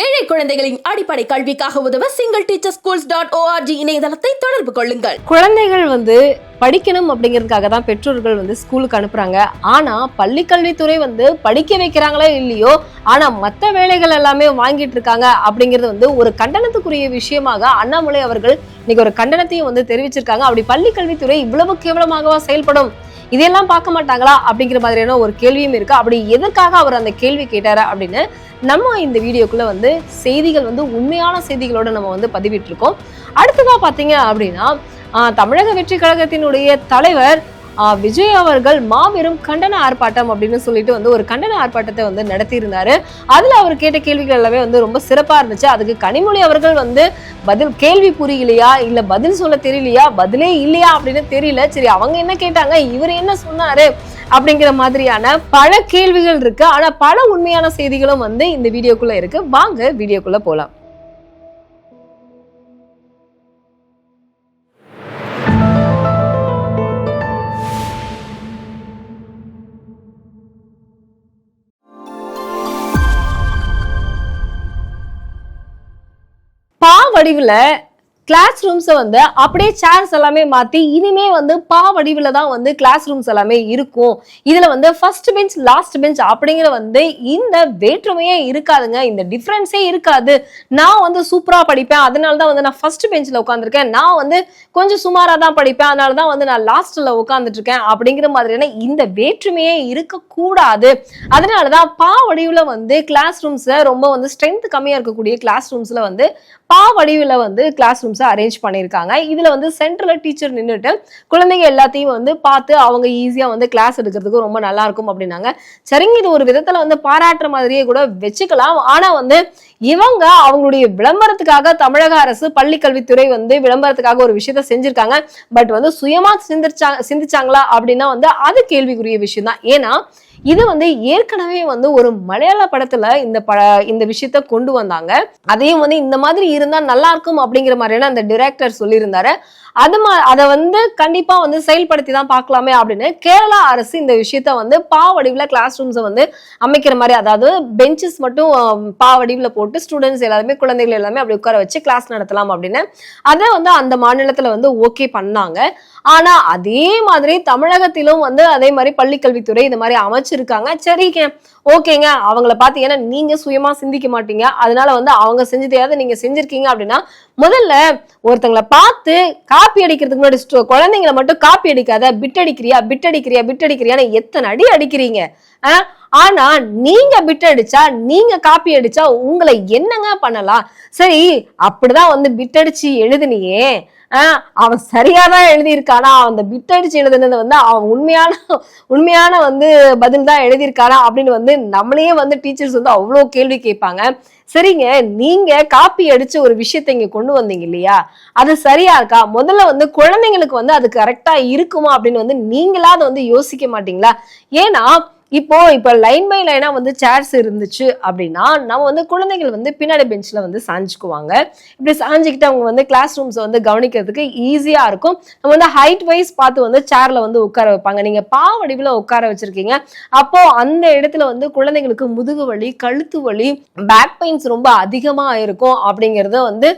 ஏழை குழந்தைகளின் அடிப்படை கல்விக்காக உதவ single teacher schools dot org இணையதளத்தை தொடர்பு கொள்ளுங்கள். குழந்தைகள் வந்து படிக்கணும் அப்படிங்கிறதுக்காக தான் பெற்றோர்கள் வந்து ஸ்கூலுக்கு அனுப்புறாங்க. ஆனா பள்ளி கல்வித்துறை வந்து படிக்க வைக்கிறாங்களோ இல்லையோ ஆனா மற்ற வேலைகள் எல்லாமே வாங்கிட்டு இருக்காங்க அப்படிங்கிறது வந்து ஒரு கண்டனத்துக்குரிய விஷயமாக அண்ணாமலை அவர்கள் இன்னைக்கு ஒரு கண்டனத்தையும் வந்து தெரிவிச்சிருக்காங்க. அப்படி பள்ளி கல்வித்துறை இவ்வளவு கேவலமாகவா செயல்படும்? இதையெல்லாம் பார்க்க மாட்டாங்களா அப்படிங்கிற மாதிரியான ஒரு கேள்வியும் இருக்கு. அப்படி எதற்காக அவர் அந்த கேள்வி கேட்டாரு அப்படின்னு நம்ம இந்த வீடியோக்குள்ள வந்து செய்திகள் வந்து உண்மையான செய்திகளோட நம்ம வந்து பதிவிட்டிருக்கோம். அடுத்ததா பாத்தீங்க அப்படின்னா ஆஹ், தமிழக வெற்றி கழகத்தினுடைய தலைவர் விஜய் அவர்கள் மாபெரும் கண்டன ஆர்ப்பாட்டம் அப்படின்னு சொல்லிட்டு வந்து ஒரு கண்டன ஆர்ப்பாட்டத்தை வந்து நடத்தியிருந்தாரு. அதுல அவர் கேட்ட கேள்விகள் எல்லாமே வந்து ரொம்ப சிறப்பா இருந்துச்சு. அதுக்கு கனிமொழி அவர்கள் வந்து பதில் கேள்வி புரியலையா? இல்ல பதில் சொல்ல தெரியலையா? பதிலே இல்லையா அப்படின்னு தெரியல. சரி அவங்க என்ன கேட்டாங்க? இவர் என்ன சொன்னாரு? அப்படிங்கிற மாதிரியான பல கேள்விகள் இருக்கு. ஆனா பல உண்மையான செய்திகளும் வந்து இந்த வீடியோக்குள்ள இருக்கு. வாங்க வீடியோக்குள்ள போலாம். படிவில் கிளாஸ் ரூம்ஸை வந்து அப்படியே சேர்ஸ் எல்லாமே மாற்றி இனிமே வந்து பா வடிவில் தான் வந்து கிளாஸ் ரூம்ஸ் எல்லாமே இருக்கும். இதில் வந்து ஃபர்ஸ்ட் பெஞ்ச் லாஸ்ட் பெஞ்ச் அப்படிங்கிற வந்து இந்த வேற்றுமையே இருக்காதுங்க. இந்த டிஃப்ரென்ஸே இருக்காது. நான் வந்து சூப்பராக படிப்பேன். அதனால தான் வந்து நான் ஃபர்ஸ்ட் பெஞ்சில் உட்காந்துருக்கேன் நான் வந்து கொஞ்சம் சுமாராக தான் படிப்பேன். அதனால தான் வந்து நான் லாஸ்ட்டில் உட்காந்துட்ருக்கேன் அப்படிங்கிற மாதிரியான இந்த வேற்றுமையே இருக்கக்கூடாது. அதனால தான் பா வடிவில் வந்து கிளாஸ் ரூம்ஸை ரொம்ப வந்து ஸ்ட்ரென்த் கம்மியாக இருக்கக்கூடிய கிளாஸ் ரூம்ஸில் வந்து பா வடிவில் வந்து கிளாஸ் ரூம்ஸை அரேஞ்ச் பண்ணியிருக்காங்க இதில் வந்து சென்ட்ரலில் டீச்சர் நின்றுட்டு குழந்தைங்க எல்லாத்தையும் வந்து பார்த்து அவங்க ஈஸியாக வந்து கிளாஸ் எடுக்கிறதுக்கு ரொம்ப நல்லா இருக்கும் அப்படின்னாங்க. சரிங்க இது ஒரு விதத்தில் வந்து பாராட்டுற மாதிரியே கூட வச்சுக்கலாம். ஆனால் வந்து இவங்க அவங்களுடைய விளம்பரத்துக்காக தமிழக அரசு பள்ளிக்கல்வித்துறை வந்து விளம்பரத்துக்காக ஒரு விஷயத்த செஞ்சிருக்காங்க. பட் வந்து சுயமா சிந்திச்சாங்க சிந்திச்சாங்களா அப்படின்னா வந்து அது கேள்விக்குரிய விஷயம் தான் ஏன்னா இது வந்து ஏற்கனவே வந்து ஒரு மலையாள படத்துல இந்த பட இந்த விஷயத்த கொண்டு வந்தாங்க. அதையும் வந்து இந்த மாதிரி இருந்தா நல்லா இருக்கும் அப்படிங்கிற மாதிரியான அந்த டிரெக்டர் சொல்லியிருந்தாரு. அது மா அதை வந்து கண்டிப்பா வந்து செயல்படுத்தி தான் பார்க்கலாமே அப்படின்னு கேரளா அரசு இந்த விஷயத்த வந்து பா வடிவில் கிளாஸ் ரூம்ஸை வந்து அமைக்கிற மாதிரி அதாவது பெஞ்சஸ் மட்டும் பாவடிவில் வடிவில் போட்டு ஸ்டூடெண்ட்ஸ் எல்லாருமே குழந்தைகள் எல்லாமே அப்படி உட்கார வச்சு கிளாஸ் நடத்தலாம் அப்படின்னு. அதை வந்து அந்த மாநிலத்தில் வந்து ஓகே பண்ணாங்க. ஆனா அதே மாதிரி தமிழகத்திலும் வந்து அதே மாதிரி பள்ளிக்கல்வித்துறை இந்த மாதிரி அமைச்சிருக்காங்க. சரிங்க ஓகேங்க. அவங்கள பார்த்து ஏன்னா நீங்க சுயமா சிந்திக்க மாட்டீங்க. அதனால வந்து அவங்க செஞ்சதையாவது நீங்க செஞ்சிருக்கீங்க அப்படின்னா முதல்ல ஒருத்தங்களை பார்த்து காப்பி அடிக்கிறதுக்கு முன்னாடி குழந்தைங்களை மட்டும் காப்பி அடிக்காத பிட் அடிக்கிறியா பிட் அடிக்கிறியா பிட் அடிக்கிறியான்னு எத்தனை அடி அடிக்கிறீங்க? ஆ? ஆனா நீங்க பிட் அடிச்சா நீங்க காப்பி அடிச்சா உங்களை என்னங்க பண்ணலாம்? சரி அப்படிதான் வந்து பிட் அடிச்சு எழுதுனியே. ஆஹ் அவன் சரியாதான் எழுதியிருக்கானா? அந்த பிட் அடிச்சு எழுதுனது வந்து அவன் உண்மையான உண்மையான வந்து பதில் தான் எழுதியிருக்கானா? அப்படின்னு வந்து நம்மளையே வந்து டீச்சர்ஸ் வந்து அவ்வளோ கேள்வி கேட்பாங்க. சரிங்க நீங்க காப்பி அடிச்சு ஒரு விஷயத்தை இங்க கொண்டு வந்தீங்க இல்லையா? அது சரியா இருக்கா? முதல்ல வந்து குழந்தைங்களுக்கு வந்து அது கரெக்டா இருக்குமா? அப்படின்னு வந்து நீங்களா அதை வந்து யோசிக்க மாட்டீங்களா? ஏன்னா இப்போ இப்போ லைன் பை லைனா வந்து சேர்ஸ் இருந்துச்சு அப்படின்னா நம்ம வந்து குழந்தைகள் வந்து பின்னாடி பெஞ்சில் வந்து சாஞ்சுக்குவாங்க. இப்படி சாஞ்சுக்கிட்டு அவங்க வந்து கிளாஸ் ரூம்ஸை வந்து கவனிக்கிறதுக்கு ஈஸியாக இருக்கும். நம்ம வந்து ஹைட் வைஸ் பார்த்து வந்து சேர்ல வந்து உட்கார வைப்பாங்க. நீங்கள் பா வடிவில் உட்கார வச்சிருக்கீங்க. அப்போ அந்த இடத்துல வந்து குழந்தைங்களுக்கு முதுகு வலி கழுத்து வலி பேக் பெயின்ஸ் ரொம்ப அதிகமாக இருக்கும் அப்படிங்கிறத வந்து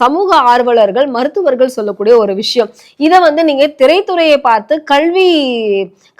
சமூக ஆர்வலர்கள் மருத்துவர்கள் சொல்லக்கூடிய ஒரு விஷயம். இதை வந்து நீங்கள் திரைத்துறையை பார்த்து கல்வி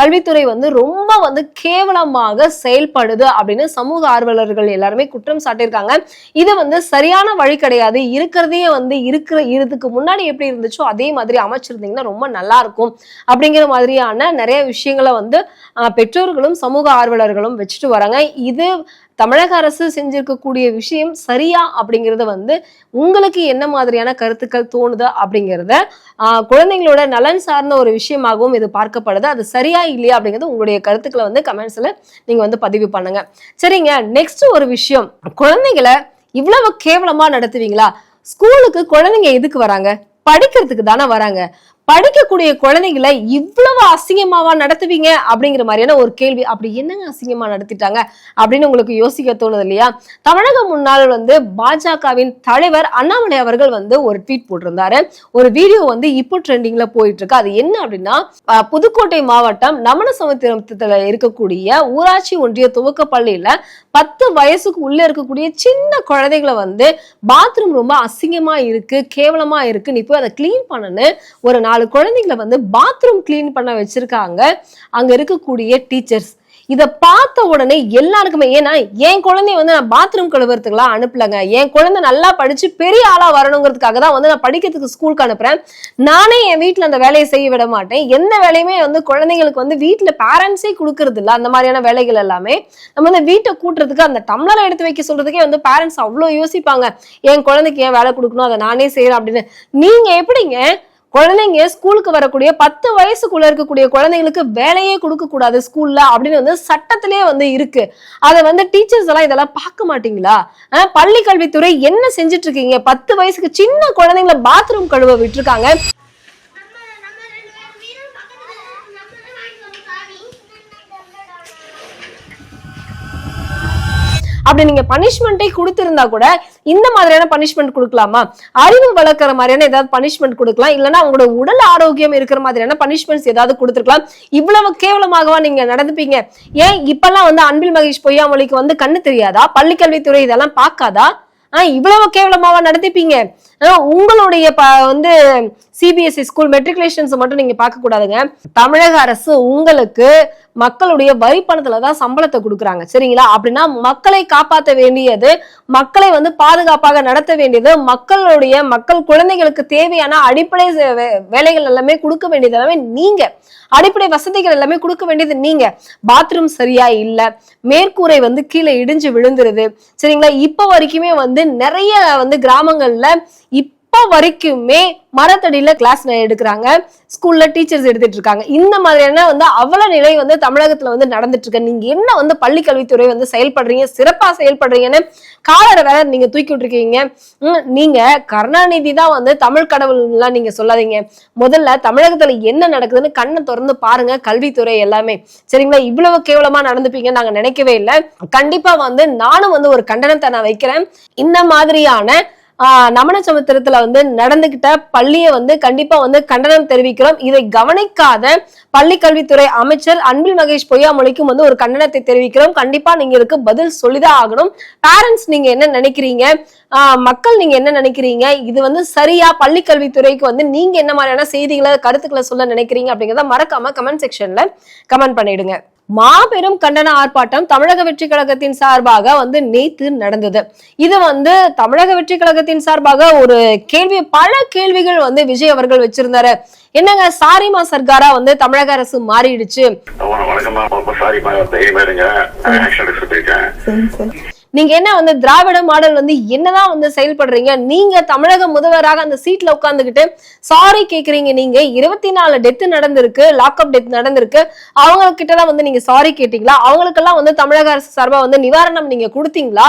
கல்வித்துறை வந்து ரொம்ப வந்து கேவலமாக செயல்படுது அப்படின்னு சமூக ஆர்வலர்கள் எல்லாருமே குற்றம் சாட்டியிருக்காங்க. இது வந்து சரியான வழி கிடையாது. இருக்கிறதையே வந்து இருக்கிற இதுக்கு முன்னாடி எப்படி இருந்துச்சோ அதே மாதிரி அமைச்சிருந்தீங்கன்னா ரொம்ப நல்லா இருக்கும். அப்படிங்கிற மாதிரியான நிறைய விஷயங்களை வந்து பெற்றோர்களும் சமூக ஆர்வலர்களும் வச்சுட்டு வராங்க. இது தமிழக அரசு செஞ்சிருக்கக்கூடிய விஷயம் சரியா அப்படிங்கிறத வந்து உங்களுக்கு என்ன மாதிரியான கருத்துக்கள் தோணுது அப்படிங்கிறத குழந்தைங்களோட நலன் சார்ந்த ஒரு விஷயமாகவும் இது பார்க்கப்படுது. அது சரியா இல்லையா அப்படிங்கிறது உங்களுடைய கருத்துக்களை வந்து கமெண்ட்ஸில் நீங்கள் வந்து பதிவு பண்ணுங்க. சரிங்க நெக்ஸ்ட் ஒரு விஷயம். குழந்தைங்களை இவ்வளவு கேவலமா நடத்துவீங்களா? ஸ்கூலுக்கு குழந்தைங்க எதுக்கு வராங்க? படிக்கிறதுக்கு தானே வராங்க. படிக்கக்கூடிய குழந்தைகளை இவ்வளவு அசிங்கமாவா நடத்துவீங்க அப்படிங்கிற மாதிரியான ஒரு கேள்வி. அப்படி என்னங்க அசிங்கமா நடத்திட்டாங்க அப்படின்னு உங்களுக்கு யோசிக்க தோணுது இல்லையா? தமிழக முன்னாள் வந்து பாஜகவின் தலைவர் அண்ணாமலை அவர்கள் வந்து ஒரு ட்வீட் போட்டிருந்தாரு. ஒரு வீடியோ வந்து இப்போ ட்ரெண்டிங்ல போயிட்டு இருக்கு அது என்ன அப்படின்னா புதுக்கோட்டை மாவட்டம் நமன சமுத்திரத்துல இருக்கக்கூடிய ஊராட்சி ஒன்றிய துவக்க பள்ளியில பத்து வயசுக்கு உள்ள இருக்கக்கூடிய சின்ன குழந்தைகளை வந்து பாத்ரூம் ரொம்ப அசிங்கமா இருக்கு கேவலமா இருக்கு நீ போய் அதை க்ளீன் பண்ணனு ஒரு நாலு குழந்தைங்களை வந்து பாத்ரூம் கிளீன் பண்ண வச்சிருக்காங்க. அங்க இருக்கக்கூடிய டீச்சர்ஸ் இதை பார்த்த உடனே எல்லாருக்குமே ஏன்னா என் குழந்தைய வந்து நான் பாத்ரூம் கழுவுறதுக்குலாம் அனுப்பலங்க. என் குழந்தை நல்லா படிச்சு பெரிய ஆளா வரணுங்கிறதுக்காக தான் வந்து நான் படிக்கிறதுக்கு ஸ்கூலுக்கு அனுப்புறேன். நானே என் வீட்டில் அந்த வேலையை செய்ய விட மாட்டேன். எந்த வேலையுமே வந்து குழந்தைங்களுக்கு வந்து வீட்டில் பேரண்ட்ஸே கொடுக்கறது இல்லை. அந்த மாதிரியான வேலைகள் எல்லாமே நம்ம வந்து வீட்டை கூட்டுறதுக்கு அந்த டம்ளரை எடுத்து வைக்க சொல்றதுக்கே வந்து பேரண்ட்ஸ் அவ்வளோ யோசிப்பாங்க. என் குழந்தைக்கு ஏன் வேலை கொடுக்கணும்? அதை நானே செய்யறேன் அப்படின்னு. நீங்க எப்படிங்க குழந்தைங்க ஸ்கூலுக்கு வரக்கூடிய பத்து வயசுக்குள்ள இருக்கக்கூடிய குழந்தைங்களுக்கு வேலையே கொடுக்க கூடாது ஸ்கூல்ல அப்படின்னு வந்து சட்டத்திலே வந்து இருக்கு. அதை வந்து டீச்சர்ஸ் எல்லாம் இதெல்லாம் பார்க்க மாட்டீங்களா? ஆஹ் பள்ளி கல்வித்துறை என்ன செஞ்சுட்டு இருக்கீங்க? பத்து வயசுக்கு சின்ன குழந்தைங்கள பாத்ரூம் கழுவ விட்டுருக்காங்க. அப்படி நீங்க பனிஷ்மெண்ட்டே கொடுத்திருந்தா கூட இந்த மாதிரியான பனிஷ்மெண்ட் கொடுக்கலாமா? அறிவு வளர்க்குற மாதிரியான ஏதாவது பனிஷ்மெண்ட் கொடுக்கலாம். இல்லைன்னா அவங்களோட உடல் ஆரோக்கியம் இருக்கிற மாதிரியான பனிஷ்மெண்ட்ஸ் ஏதாவது கொடுத்துருக்கலாம். இவ்வளவு கேவலமாகவா நீங்க நடந்துப்பீங்க? ஏன் இப்பெல்லாம் வந்து அன்பில் மகேஷ் பொய்யாமொழிக்கு வந்து கண்ணு தெரியாதா? பள்ளிக்கல்வித்துறை இதெல்லாம் பார்க்காதா? ஆஹ் இவ்வளவு கேவலமாவா நடத்திப்பீங்க உங்களுடைய ப வந்து சிபிஎஸ்இ ஸ்கூல் மெட்ரிகுலேஷன்ஸ் மட்டும் நீங்க பார்க்க கூடாதுங்க. தமிழக அரசு உங்களுக்கு மக்களுடைய வரி பணத்துல தான் சம்பளத்தை கொடுக்குறாங்க. சரிங்களா? அப்படின்னா மக்களை காப்பாற்ற வேண்டியது மக்களை வந்து பாதுகாப்பாக நடத்த வேண்டியது மக்களுடைய மக்கள் குழந்தைகளுக்கு தேவையான அடிப்படை வே- வேலைகள் எல்லாமே கொடுக்க வேண்டியது எல்லாமே நீங்க. அடிப்படை வசதிகள் எல்லாமே கொடுக்க வேண்டியது நீங்க. பாத்ரூம் சரியா இல்ல. மேற்கூரை வந்து கீழே இடிஞ்சு விழுந்துருது. சரிங்களா? இப்ப வரைக்குமே வந்து நிறைய வந்து கிராமங்கள்ல இப்போ வரைக்குமே மரத்தடியில கிளாஸ் எடுக்கிறாங்க. ஸ்கூல்ல டீச்சர்ஸ் எடுத்துட்டு இருக்காங்க. இந்த மாதிரியான வந்து அவல நிலை வந்து தமிழகத்துல வந்து நடந்துட்டு இருக்கு. நீங்க என்ன வந்து பள்ளி கல்வித்துறை வந்து செயல்படுறீங்க? சிறப்பா செயல்படுறீங்கன்னு காலர வேற நீங்க தூக்கி விட்டுருக்கீங்க. நீங்க கருணாநிதி தான் வந்து தமிழ் கடவுள்லாம் நீங்க சொல்லாதீங்க. முதல்ல தமிழகத்துல என்ன நடக்குதுன்னு கண்ணை திறந்து பாருங்க கல்வித்துறை எல்லாமே. சரிங்களா? இவ்வளவு கேவலமா நடந்துப்பீங்கன்னு நாங்க நினைக்கவே இல்லை. கண்டிப்பா வந்து நானும் வந்து ஒரு கண்டனத்தை நான் வைக்கிறேன். இந்த மாதிரியான நமன சமுத்திரத்துல வந்து நடந்துகிட்ட பள்ளியை வந்து கண்டிப்பா வந்து கண்டனம் தெரிவிக்கிறோம். இதை கவனிக்காத பள்ளி கல்வித்துறை அமைச்சர் அன்பில் மகேஷ் பொய்யாமொழிக்கும் வந்து ஒரு கண்டனத்தை தெரிவிக்கிறோம். கண்டிப்பா நீங்க இதுக்கு பதில் சொல்லிதான் ஆகணும். பேரண்ட்ஸ் நீங்க என்ன நினைக்கிறீங்க? மக்கள் நீங்க என்ன நினைக்கிறீங்க? இது வந்து சரியா பள்ளி கல்வித்துறைக்கு வந்து நீங்க என்ன மாதிரியான செய்திகளை கருத்துக்களை சொல்ல நினைக்கிறீங்க அப்படிங்கிறத மறக்காம கமெண்ட் செக்ஷன்ல கமெண்ட் பண்ணிடுங்க. மாபெரும் கண்டன ஆர்ப்பாட்டம் தமிழக வெற்றி கழகத்தின் சார்பாக வந்து நேத்து நடந்தது. இது வந்து தமிழக வெற்றி கழகத்தின் சார்பாக ஒரு கேள்வி பல கேள்விகள் வந்து விஜய் அவர்கள் வச்சிருந்தாரு. என்னங்க சாரிமா சர்க்காரா வந்து தமிழக அரசு மாறிடுச்சு? நீங்க என்ன வந்து திராவிட மாடல் வந்து என்னதான் வந்து செயல்படுறீங்க? நீங்க தமிழக முதல்வராக அந்த சீட்ல உட்காந்துக்கிட்டு சாரி கேக்குறீங்க நீங்க. இருபத்தி நாலு டெத்து நடந்திருக்கு லாக்அப் டெத் நடந்திருக்கு. அவங்க கிட்ட தான் வந்து நீங்க சாரி கேட்டீங்களா? அவங்களுக்கெல்லாம் வந்து தமிழக அரசு சார்பா வந்து நிவாரணம் நீங்க கொடுத்தீங்களா?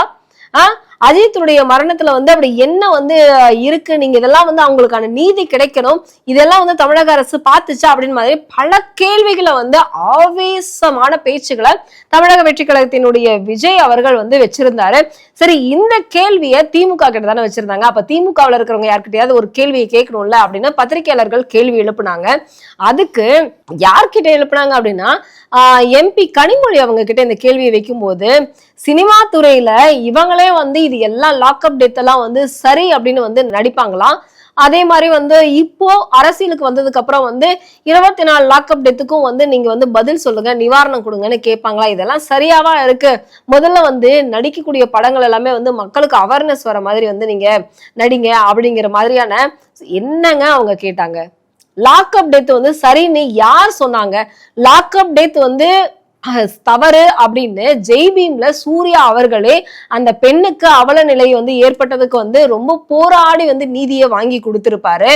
ஆஹ் அஜித்துடைய மரணத்துல வந்து அப்படி என்ன வந்து இருக்கு? நீங்க இதெல்லாம் வந்து அவங்களுக்கான நீதி கிடைக்கணும். இதெல்லாம் வந்து தமிழக அரசு பார்த்துச்சா? அப்படின்னு மாதிரி பல கேள்விகளை வந்து ஆவேசமான பேச்சுகளை தமிழக வெற்றி கழகத்தினுடைய விஜய் அவர்கள் வந்து வச்சிருந்தாரு. சரி இந்த கேள்வியை திமுக கிட்ட தானே வச்சிருந்தாங்க. அப்ப திமுகவில் இருக்கிறவங்க யார்கிட்டயாவது ஒரு கேள்வியை கேட்கணும்ல அப்படின்னு பத்திரிகையாளர்கள் கேள்வி எழுப்புனாங்க. அதுக்கு யார்கிட்ட எழுப்புனாங்க அப்படின்னா எம்பி கனிமொழி அவங்க கிட்ட இந்த கேள்வியை வைக்கும்போது சினிமா துறையில இவங்களே வந்து இது எல்லாம் லாக்அப் டெத் எல்லாம் வந்து சரி அப்படின்னு வந்து நடிப்பாங்களாம். அதே மாதிரி வந்து இப்போ அரசியலுக்கு வந்ததுக்கு அப்புறம் வந்து இருபத்தி நாலு லாக்அப் டெத்துக்கும் வந்து நீங்க வந்து பதில் சொல்லுங்க நிவாரணம் கொடுங்கன்னு கேட்பாங்களா? இதெல்லாம் சரியாவா இருக்கு? முதல்ல வந்து நடிக்கக்கூடிய படங்கள் எல்லாமே வந்து மக்களுக்கு அவேர்னஸ் வர மாதிரி வந்து நீங்க நடிங்க அப்படிங்கிற மாதிரியான என்னங்க அவங்க கேட்டாங்க. லாக்அப் டெத் வந்து சரின்னு யார் சொன்னாங்க? லாக்அப் டெத் வந்து தவறு அப்படின்னு ஜெய்பீம்ல சூர்யா அவர்களே அந்த பெண்ணுக்கு அவல நிலை வந்து ஏற்பட்டதுக்கு வந்து ரொம்ப போராடி வந்து நீதியை வாங்கி கொடுத்துருப்பாரு.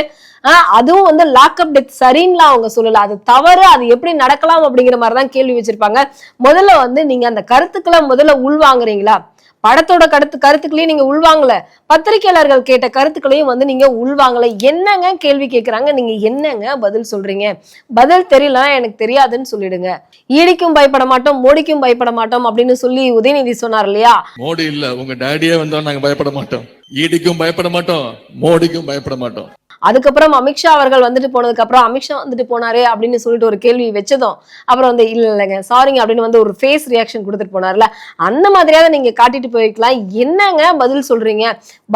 அதுவும் வந்து லாக்அப் டெத் சரின்னுலாம் அவங்க சொல்லல. அது தவறு அது எப்படி நடக்கலாம் அப்படிங்கிற மாதிரி தான் கேள்வி வச்சிருப்பாங்க. முதல்ல வந்து நீங்க அந்த கருத்துக்களை முதல்ல உள்வாங்குறீங்களா? படத்தோட கருத்து கருத்துக்களையும் நீங்க உள்வாங்கல. பத்திரிகையாளர்கள் கேட்ட கருத்துக்களையும் வந்து நீங்க உள்வாங்கல. என்னங்க கேள்வி கேட்கிறாங்க நீங்க என்னங்க பதில் சொல்றீங்க? பதில் தெரியல எனக்கு தெரியாதுன்னு சொல்லிடுங்க. ஈடிக்கும் பயப்பட மாட்டோம் மோடிக்கும் பயப்பட மாட்டோம் அப்படின்னு சொல்லி உதயநிதி சொன்னார் இல்லையா? மோடி இல்ல. உங்க டேடியே வந்தோம் நாங்க பயப்பட மாட்டோம். ஈடிக்கும் பயப்பட மாட்டோம் மோடிக்கும் பயப்பட மாட்டோம். அதுக்கப்புறம் அமித்ஷா அவர்கள் வந்துட்டு போனதுக்கு அப்புறம் அமித்ஷா வந்துட்டு போனாரே அப்படின்னு சொல்லிட்டு ஒரு கேள்வி வச்சதும் அப்புறம் வந்து இல்ல இல்லைங்க சாரிங்க அப்படின்னு வந்து ஒரு ஃபேஸ் ரியாக்ஷன் கொடுத்துட்டு போனார்ல. அந்த மாதிரியாவது நீங்க காட்டிட்டு போயிருக்கலாம். என்னங்க பதில் சொல்றீங்க?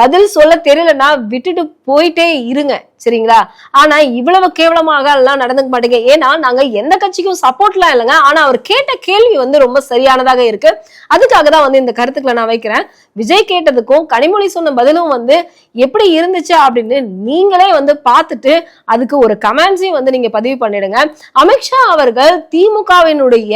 பதில் சொல்ல தெரியலன்னா விட்டுட்டு போயிட்டே இருங்க. சரிங்களா? ஆனா இவ்வளவு கேவலமாக எல்லாம் நடந்துக்க மாட்டேங்க. ஏன்னா நாங்க எந்த கட்சிக்கும் சப்போர்ட்லாம் இல்லைங்க. ஆனா அவர் கேட்ட கேள்வி வந்து ரொம்ப சரியானதாக இருக்கு. அதுக்காக தான் வந்து இந்த கருத்துக்களை நான் வைக்கிறேன். விஜய் கேட்டதுக்கும் கனிமொழி சொன்ன பதிலும் வந்து எப்படி இருந்துச்சு? அப்படின்னு நீங்களே வந்து பார்த்துட்டு அதுக்கு ஒரு கமெண்ட்ஸையும் வந்து நீங்க பதிவு பண்ணிடுங்க. அமித்ஷா அவர்கள் திமுகவினுடைய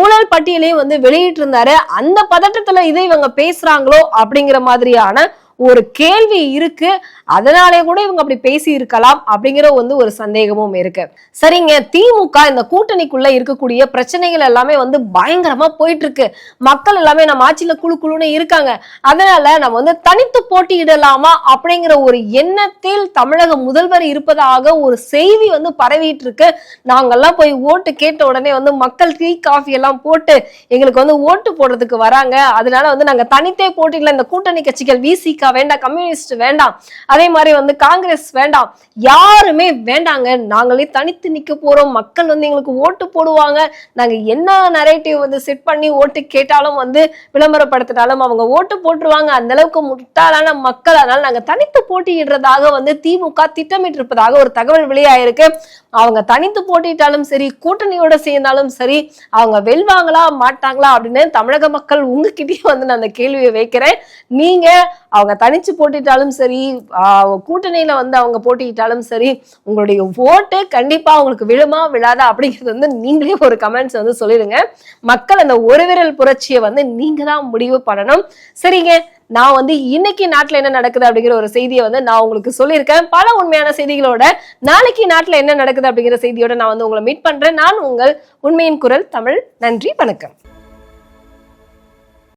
ஊழல் பட்டியலையும் வந்து வெளியிட்டிருந்தாரு. அந்த பதட்டத்துல இதை இவங்க பேசுறாங்களோ அப்படிங்கிற மாதிரியான ஒரு கேள்வி இருக்கு அதனாலே கூட இவங்க அப்படி பேசி இருக்கலாம் அப்படிங்கிற வந்து ஒரு சந்தேகமும் இருக்கு. சரிங்க திமுக இந்த கூட்டணிக்குள்ள இருக்கக்கூடிய பிரச்சனைகள் எல்லாமே வந்து பயங்கரமா போயிட்டு இருக்கு மக்கள் எல்லாமே நம்ம ஆட்சியில குழு குழுன்னு இருக்காங்க. அதனால நம்ம வந்து தனித்து போட்டியிடலாமா அப்படிங்கிற ஒரு எண்ணத்தில் தமிழக முதல்வர் இருப்பதாக ஒரு செய்தி வந்து பரவிட்டு இருக்கு நாங்கெல்லாம் போய் ஓட்டு கேட்ட உடனே வந்து மக்கள் டீ காஃபி எல்லாம் போட்டு எங்களுக்கு வந்து ஓட்டு போடுறதுக்கு வராங்க. அதனால வந்து நாங்க தனித்தே போட்டியில இந்த கூட்டணி கட்சிகள் விசிகா வேண்டாம் கம்யூனிஸ்ட் வேண்டாம் அதே மாதிரி வந்து காங்கிரஸ் வேண்டாம் யாருமே வேண்டாங்க. நாங்களே தனித்து நிக்க போறோம். மக்கள் வந்து எங்களுக்கு ஓட்டு போடுவாங்க. நாங்க என்ன நரேட்டிவ் வந்து செட் பண்ணி ஓட்டு கேட்டாலும் வந்து விளம்பரப்படுத்தினாலும் அவங்க ஓட்டு போட்டுருவாங்க. அந்த அளவுக்கு முட்டாளான மக்கள். அதனால நாங்க தனித்து போட்டியிடுறதாக வந்து திமுக திட்டமிட்டு இருப்பதாக ஒரு தகவல் வெளியாயிருக்கு. அவங்க தனித்து போட்டியிட்டாலும் சரி கூட்டணியோட சேர்ந்தாலும் சரி அவங்க வெல்வாங்களா மாட்டாங்களா அப்படின்னு தமிழக மக்கள் உங்ககிட்டயே வந்து நான் அந்த கேள்வியை வைக்கிறேன். நீங்க அவங்க தனிச்சு போட்டிட்டாலும் சரி கூட்டணியில வந்து அவங்க போட்டியிட்டாலும் சரி உங்களுடைய ஓட்டு கண்டிப்பா உங்களுக்கு விழுமா விழாதா அப்படிங்கிறது வந்து நீங்களே ஒரு கமெண்ட்ஸ் வந்து சொல்லிடுங்க. மக்கள் அந்த ஒரு விரல் புரட்சியை வந்து நீங்க தான் முடிவு பண்ணணும். சரிங்க நான் வந்து இன்னைக்கு நாட்டில் என்ன நடக்குது அப்படிங்கிற ஒரு செய்தியை வந்து நான் உங்களுக்கு சொல்லியிருக்கேன். பல உண்மையான செய்திகளோட நாளைக்கு நாட்டில் என்ன நடக்குது அப்படிங்கிற செய்தியோட நான் வந்து உங்களை மீட் பண்றேன். நான் உங்கள் உண்மையின் குரல் தமிழ். நன்றி வணக்கம்.